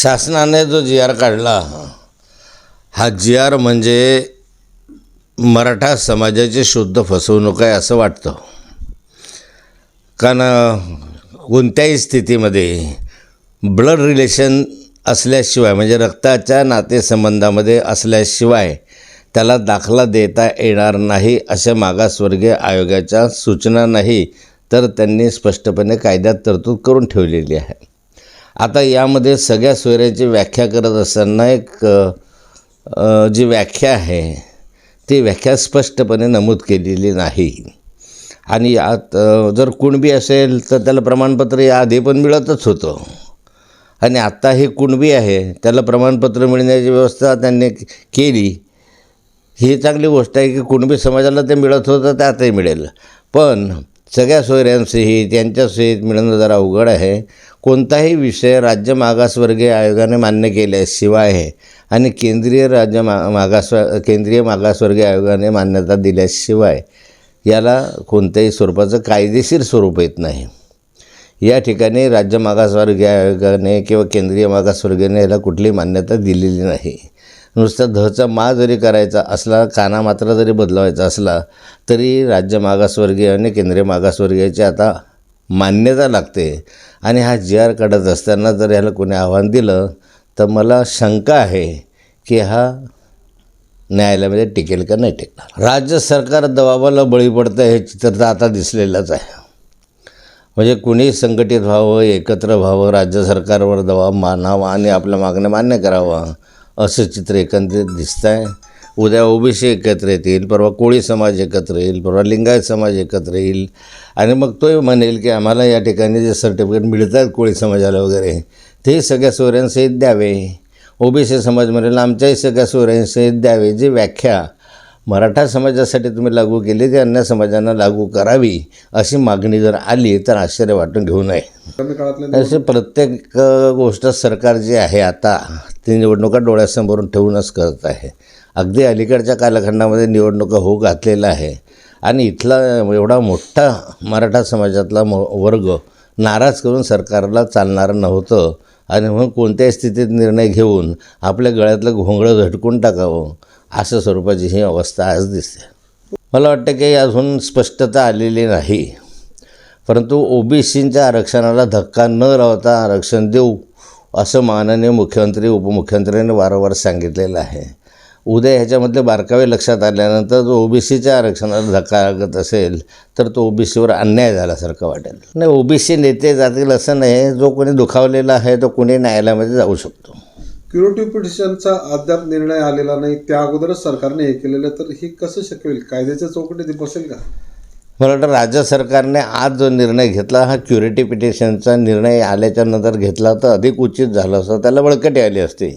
शासनाने जो जी आर काढला हा जी आर म्हणजे मराठा समाजाची शुद्ध फसवणूक आहे असं वाटतं. कारण कोणत्याही स्थितीमध्ये ब्लड रिलेशन असल्याशिवाय म्हणजे रक्ताच्या नातेसंबंधामध्ये असल्याशिवाय त्याला दाखला देता येणार नाही अशा मागासवर्गीय आयोगाच्या सूचना नाही तर त्यांनी स्पष्टपणे कायद्यात तरतूद करून ठेवलेली आहे. आता यामध्ये सगळ्या सोयऱ्याची व्याख्या करत असताना एक जी व्याख्या आहे ती व्याख्या स्पष्टपणे नमूद केलेली नाही. आणि यात जर कुणबी असेल तर त्याला प्रमाणपत्र या आधी पण मिळतच होतं. आणि आत्ता हे कुणबी आहे त्याला प्रमाणपत्र मिळण्याची व्यवस्था त्यांनी केली. ही चांगली गोष्ट आहे की कुणबी समाजाला ते मिळत होतं ते आताही मिळेल. पण सगळ्या सोयऱ्यांसहित यांच्यासहित मिळणं जरा अवघड आहे. कोणताही विषय राज्य मागासवर्गीय आयोगाने मान्य केल्याशिवाय आणि केंद्रीय राज्य मा मागास केंद्रीय मागासवर्गीय आयोगाने मान्यता दिल्याशिवाय याला कोणत्याही स्वरूपाचं कायदेशीर स्वरूप येत नाही. या ठिकाणी राज्य मागासवर्गीय आयोगाने किंवा केंद्रीय मागासवर्गीयाने याला कुठली मान्यता दिलेली नाही. नुसता धचा मा जरी करायचा असला काना मात्र जरी बदलवायचा असला तरी राज्य मागासवर्गीय आणि केंद्रीय मागासवर्गीयाची आता मान्यता लागते. आणि हा जी आर काढत असताना जर ह्याला कोणी आव्हान दिलं तर मला शंका आहे की हा न्यायालयामध्ये टिकेल का नाही टिकणार. राज्य सरकार दबावाला बळी पडतं हे चित्र तर आता दिसलेलंच आहे. म्हणजे कुणी संघटित व्हावं एकत्र व्हावं राज्य सरकारवर दबाव मानावा आणि आपल्या मागण्या मान्य करावा असं चित्र एकंदरीत दिसतं आहे उद्या ओबीसी एकत्र येतील परवा कोळी समाज एकत्र येईल परवा लिंगायत समाज एकत्र येईल. आणि मग तोही म्हणेल की आम्हाला या ठिकाणी जे सर्टिफिकेट मिळतात कोळी समाजाला वगैरे ते सगळ्या सोयऱ्यांसहित द्यावे. ओबीसी समाज म्हणेल आमच्याही सगळ्या सोयऱ्यांसहित द्यावे. जी व्याख्या मराठा समाजासाठी तुम्ही लागू केली ती अन्य समाजांना लागू करावी अशी मागणी जर आली तर आश्चर्य वाटून घेऊ नये. असे प्रत्येक गोष्ट सरकार जे आहे आता ती निवडणुका डोळ्यासमोरून ठेवूनच करत आहे. अगदी अलीकडच्या कालखंडामध्ये निवडणुका होऊ घातलेला आहे. आणि इथला एवढा मोठा मराठा समाजातला म वर्ग नाराज करून सरकारला चालणारं नव्हतं. आणि म्हणून कोणत्याही स्थितीत निर्णय घेऊन आपल्या गळ्यातलं घोंगडं झटकून टाकावं असं स्वरूपाची ही अवस्था आज दिसते. मला वाटतं की अजून स्पष्टता आलेली नाही. परंतु ओबीसींच्या आरक्षणाला धक्का न लावता आरक्षण देऊ असं माननीय मुख्यमंत्री उपमुख्यमंत्र्यांनी वारंवार सांगितलेलं आहे. उद्या ह्याच्यामधले बारकावे लक्षात आल्यानंतर जो ओबीसीच्या आरक्षणाला धक्का लागत असेल तर तो ओबीसीवर अन्याय झाल्यासारखं वाटेल. नाही ओबीसी नेते जातील असं नाही. जो कोणी दुखावलेला आहे तो कोणी न्यायालयामध्ये जाऊ शकतो. क्युरेटिव्ह पिटिशनचा अद्याप निर्णय आलेला नाही. त्या अगोदरच सरकारने हे केलेलं तर हे कसं शक्य होईल? कायद्याच्या चौकटीत बसेल का? मला वाटतं राज्य सरकारने आज जो निर्णय घेतला हा क्युरिटी पिटिशनचा निर्णय आल्याच्यानंतर घेतला तर अधिक उचित झालं असतं त्याला बळकटी आली असती.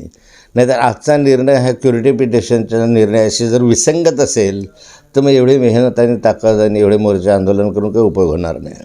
नाहीतर आजचा निर्णय हा क्युरिटी पिटिशनच्या निर्णयाशी जर विसंगत असेल तर मग एवढी मेहनत आणि ताकद आणि एवढे मोर्चे आंदोलन करून काही उपयोग होणार नाही.